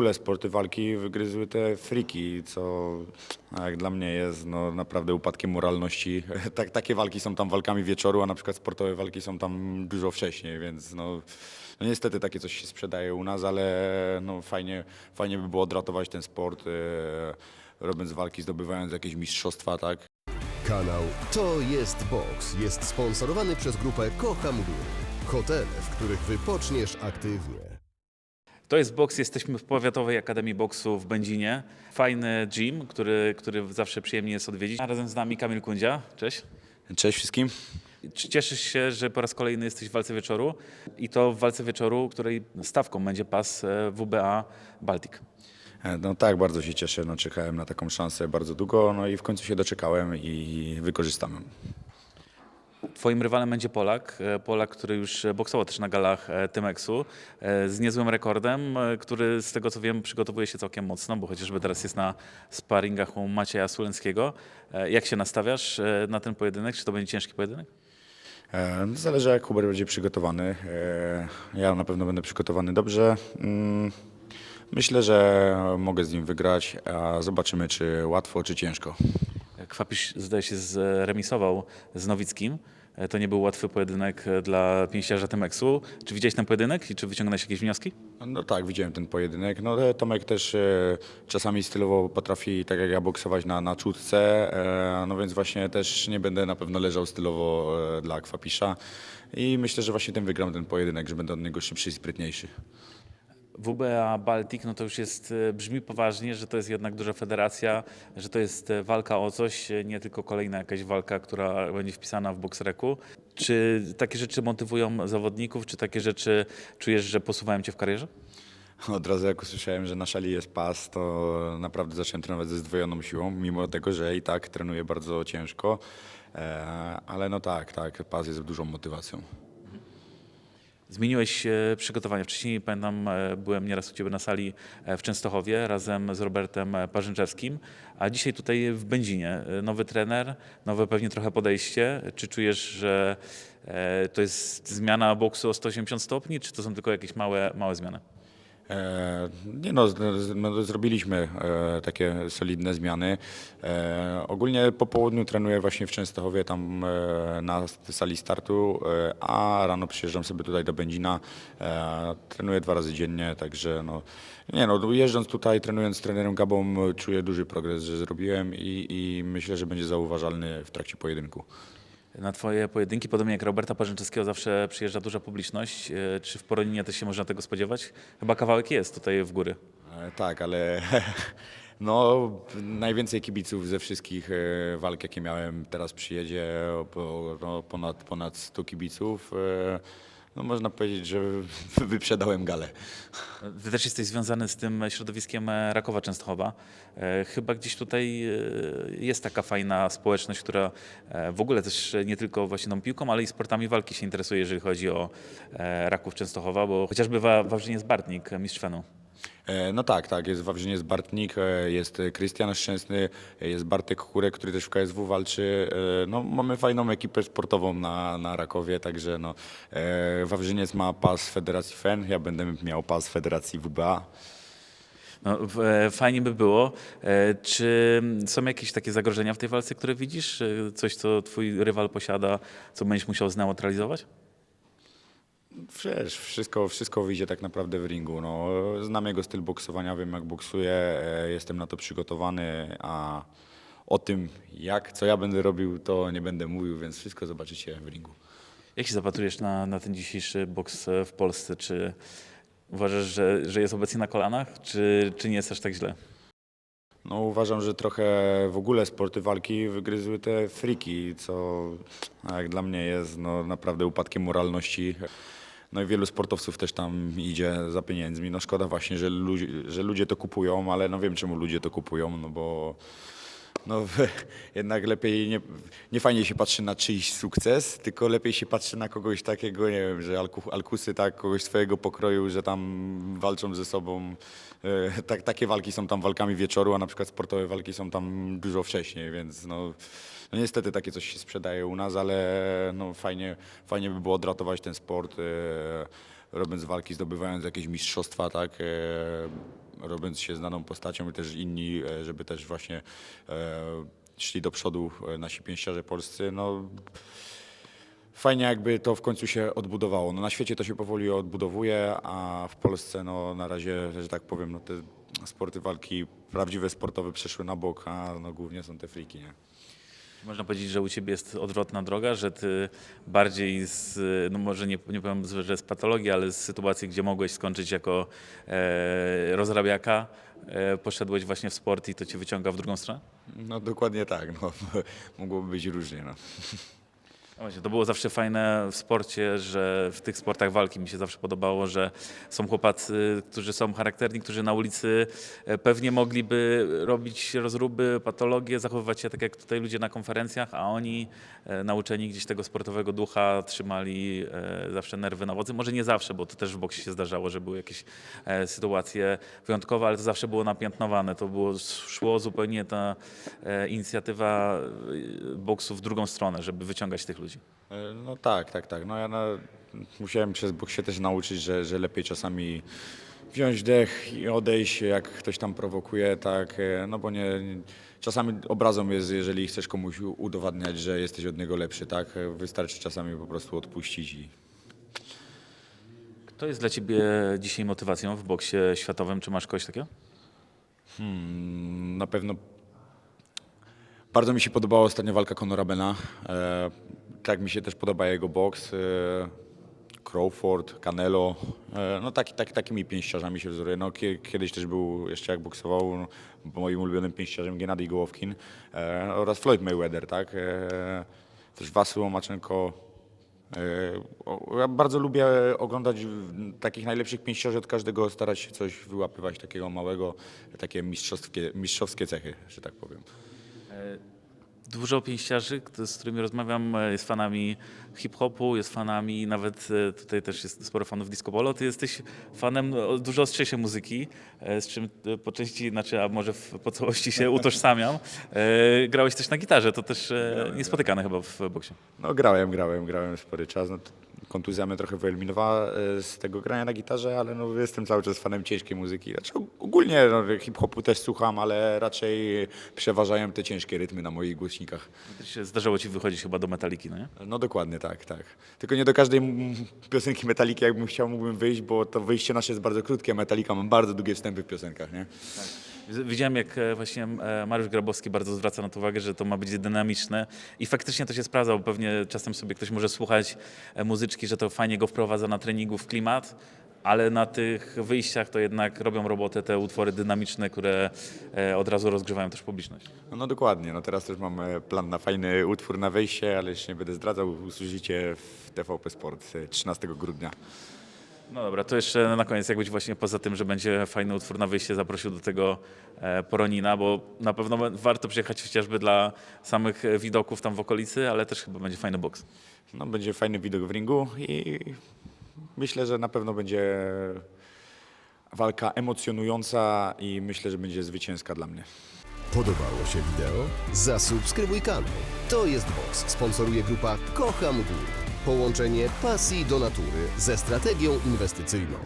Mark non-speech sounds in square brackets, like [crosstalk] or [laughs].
ogóle sporty walki wygryzły te friki, co jak dla mnie jest no, naprawdę upadkiem moralności. [laughs] Tak, takie walki są tam walkami wieczoru, a na przykład sportowe walki są tam dużo wcześniej, więc no, no niestety takie coś się sprzedaje u nas, ale no, fajnie, fajnie by było odratować ten sport, e, robiąc walki, zdobywając jakieś mistrzostwa, tak. Kanał To jest Box jest sponsorowany przez grupę Kocham Góry. Hotele, w których wypoczniesz aktywnie. To jest boks, jesteśmy w Powiatowej Akademii Boksu w Będzinie. Fajny gym, który, który zawsze przyjemnie jest odwiedzić. A razem z nami Kamil Kundzia, cześć. Cześć wszystkim. Czy cieszysz się, że po raz kolejny jesteś w walce wieczoru i to w walce wieczoru, której stawką będzie pas e, WBA Baltic. E, No tak, bardzo się cieszę. No, czekałem na taką szansę bardzo długo, no i w końcu się doczekałem i wykorzystam. Twoim rywalem będzie Polak, e, Polak, który już boksował też na galach e, Tymeksu e, z niezłym rekordem, e, który z tego co wiem przygotowuje się całkiem mocno, bo chociażby teraz jest na sparingach u Macieja Suleńskiego. E, Jak się nastawiasz e, na ten pojedynek? Czy to będzie ciężki pojedynek? E, Zależy jak Hubert będzie przygotowany. E, Ja na pewno będę przygotowany dobrze. Mm, Myślę, że mogę z nim wygrać, a zobaczymy czy łatwo, czy ciężko. Kwapisz zdaje się zremisował z Nowickim. E, To nie był łatwy pojedynek e, dla pięściarza Tymeksu. Czy widziałeś ten pojedynek i czy wyciągnąłeś jakieś wnioski? No tak, widziałem ten pojedynek. No ale Tomek też e, czasami stylowo potrafi, tak jak ja, boksować na, na czutce, e, no więc właśnie też nie będę na pewno leżał stylowo e, dla Kwapisza i myślę, że właśnie tym wygram ten pojedynek, że będę od niego szybszy i sprytniejszy. WBA Baltic, no to już jest, e, brzmi poważnie, że to jest jednak duża federacja, że to jest e, walka o coś, e, nie tylko kolejna jakaś walka, która będzie wpisana w boxreku. Czy takie rzeczy motywują zawodników, czy takie rzeczy czujesz, że posuwają cię w karierze? Od razu jak usłyszałem, że na szali jest pas, to naprawdę zacząłem trenować ze zdwojoną siłą, mimo tego, że i tak trenuję bardzo ciężko. Ale no tak, tak, pas jest dużą motywacją. Zmieniłeś e, przygotowania. Wcześniej pamiętam, e, byłem nieraz u Ciebie na sali e, w Częstochowie razem z Robertem Parzęczewskim, a dzisiaj tutaj w Będzinie. Nowy trener, nowe pewnie trochę podejście. Czy czujesz, że to jest zmiana boksu o 180 stopni, czy to są tylko jakieś małe, małe zmiany? E, Nie no, no, zrobiliśmy e, takie solidne zmiany. E, ogólnie po południu trenuję właśnie w Częstochowie, tam na sali startu, a rano przyjeżdżam sobie tutaj do Będzina. Trenuję dwa razy dziennie, także no, nie no, jeżdżąc tutaj, trenując z trenerem Gabą, czuję duży progres, że zrobiłem i, i myślę, że będzie zauważalny w trakcie pojedynku. Na Twoje pojedynki, podobnie jak Roberta Parzęczewskiego, zawsze przyjeżdża duża publiczność. E, Czy w Poroninie też się można tego spodziewać? Chyba kawałek jest tutaj w góry. E, Tak, ale [laughs] no, najwięcej kibiców ze wszystkich e, walk, jakie miałem, teraz przyjedzie no, ponad, ponad 100 kibiców. No, można powiedzieć, że wyprzedałem galę. Ty też jesteś związany z tym środowiskiem e, Rakowa Częstochowa. E, Chyba gdzieś tutaj e, jest taka fajna społeczność, która w ogóle też nie tylko właśnie tą piłką, ale i sportami walki się interesuje, jeżeli chodzi o Raków Częstochowa, bo chociażby Wa- Wawrzyniec Bartnik, mistrz Fenu. E, No tak, tak, jest w Wawrzynie jest Bartnik, e, jest Krystian Szczęsny, e, jest Bartek Chórek, który też w KSW walczy. No, mamy fajną ekipę sportową na, na Rakowie, także no, Wawrzyniec ma pas Federacji FEN, ja będę miał pas Federacji WBA. No, fajnie by było. Czy są jakieś takie zagrożenia w tej walce, które widzisz? Coś, co twój rywal posiada, co będziesz musiał zneutralizować? Wiesz, wszystko, wszystko wyjdzie tak naprawdę w ringu. No, znam jego styl boksowania, wiem jak boksuje, e, jestem na to przygotowany, a o tym jak, co ja będę robił, to nie będę mówił, więc wszystko zobaczycie w ringu. Jak się zapatrujesz na, na ten dzisiejszy boks e, w Polsce? Czy uważasz, że, że jest obecnie na kolanach, czy, czy nie jest aż tak źle? No, uważam, że trochę w ogóle sporty walki wygryzły te friki, co jak dla mnie jest no, naprawdę upadkiem moralności. No i wielu sportowców też tam idzie za pieniędzmi. No szkoda właśnie, że, ludzie, że ludzie to kupują, ale no wiem czemu ludzie to kupują, no bo no, [laughs] jednak lepiej nie, nie fajnie się patrzy na czyjś sukces, tylko lepiej się patrzy na kogoś takiego, nie wiem, że alku, alkusy tak, kogoś swojego pokroju, że tam walczą ze sobą. E, tak, takie walki są tam walkami wieczoru, a na przykład sportowe walki są tam dużo wcześniej, więc no, no niestety takie coś się sprzedaje u nas, ale no, fajnie, fajnie by było odratować ten sport, e, robiąc walki, zdobywając jakieś mistrzostwa, tak. E, robiąc się znaną postacią i też inni, e, żeby też właśnie szli do przodu nasi pięściarze polscy, no fajnie jakby to w końcu się odbudowało. No, na świecie to się powoli odbudowuje, a w Polsce no, na razie, że tak powiem, no, te sporty walki prawdziwe sportowe przeszły na bok, a no, głównie są te friki, nie? Można powiedzieć, że u ciebie jest odwrotna droga, że ty bardziej z, no może nie, nie powiem, że z patologii, ale z sytuacji, gdzie mogłeś skończyć jako e, rozrabiaka, e, poszedłeś właśnie w sport i to cię wyciąga w drugą stronę? No dokładnie tak, no, [laughs] mogłoby być różnie. No. No to było zawsze fajne w sporcie, że w tych sportach walki mi się zawsze podobało, że są chłopacy, którzy są charakterni, którzy na ulicy e, pewnie mogliby robić rozruby, patologie, zachowywać się tak jak tutaj ludzie na konferencjach, a oni e, nauczeni gdzieś tego sportowego ducha trzymali e, zawsze nerwy na wodzy. Może nie zawsze, bo to też w boksie się zdarzało, że były jakieś sytuacje wyjątkowe, ale to zawsze było napiętnowane. To było, szło zupełnie ta inicjatywa boksu w drugą stronę, żeby wyciągać tych ludzi. E, No tak, tak, tak. No ja na, musiałem przez bok się też nauczyć, że, że lepiej czasami wziąć dech i odejść, jak ktoś tam prowokuje, tak, e, no bo nie, czasami obrazą jest, jeżeli chcesz komuś udowadniać, że jesteś od niego lepszy, tak, E, wystarczy czasami po prostu odpuścić i Kto jest dla ciebie dzisiaj motywacją w boksie światowym? Czy masz kogoś takiego? Mm, Na pewno bardzo mi się podobała ostatnia walka Conora Bena. E, tak mi się też podoba jego boks. E, Crawford, Canelo. E, no taki, taki, takimi pięściarzami się wzoruje. No, kie- kiedyś też był, jeszcze jak boksował, no, moim ulubionym pięściarzem Gennady Gołowkin e, oraz Floyd Mayweather, tak? E, też Wasyl Łomaczenko. E, Ja bardzo lubię oglądać takich najlepszych pięściarzy od każdego, starać się coś wyłapywać takiego małego, takie mistrzowskie, mistrzowskie cechy, że tak powiem. Dużo pięściarzy, z którymi rozmawiam, e, jest fanami hip-hopu, jest fanami, nawet e, tutaj też jest sporo fanów disco polo. Ty jesteś fanem no, dużo ostrzejszej muzyki, e, z czym po części, znaczy, a może w, po całości się [laughs] utożsamiam. Grałeś też na gitarze, to też niespotykane chyba w boksie. No grałem, grałem, grałem spory czas. No, kontuzja mnie trochę wyeliminowała e, z tego grania na gitarze, ale no, jestem cały czas fanem ciężkiej muzyki. Znaczy, og- ogólnie no, hip-hopu też słucham, ale raczej przeważają te ciężkie rytmy na moich głośnikach. Się Zdarzało ci wychodzić chyba do metaliki, no nie? No dokładnie tak, tak. Tylko nie do każdej piosenki Metaliki jakbym chciał, mógłbym wyjść, bo to wyjście nasze jest bardzo krótkie, a Metallica ma bardzo długie wstępy w piosenkach, nie? Widziałem, jak e, właśnie e, Mariusz Grabowski bardzo zwraca na to uwagę, że to ma być dynamiczne i faktycznie to się sprawdza, bo pewnie czasem sobie ktoś może słuchać e, muzyczki, że to fajnie go wprowadza na treningu w klimat, ale na tych wyjściach to jednak robią robotę te utwory dynamiczne, które od razu rozgrzewają też publiczność. No, no dokładnie, no teraz też mam plan na fajny utwór na wejście, ale jeszcze nie będę zdradzał, usłyszycie w TVP Sport e, 13 grudnia. No dobra, to jeszcze na koniec, jakbyś właśnie poza tym, że będzie fajny utwór na wyjście, zaprosił do tego e, Poronina, bo na pewno warto przyjechać chociażby dla samych e, widoków tam w okolicy, ale też chyba będzie fajny boks. No będzie fajny widok w ringu i myślę, że na pewno będzie walka emocjonująca i myślę, że będzie zwycięska dla mnie. Podobało się wideo? Zasubskrybuj kanał. To jest Box. Sponsoruje grupa Kocham Góry. Połączenie pasji do natury ze strategią inwestycyjną.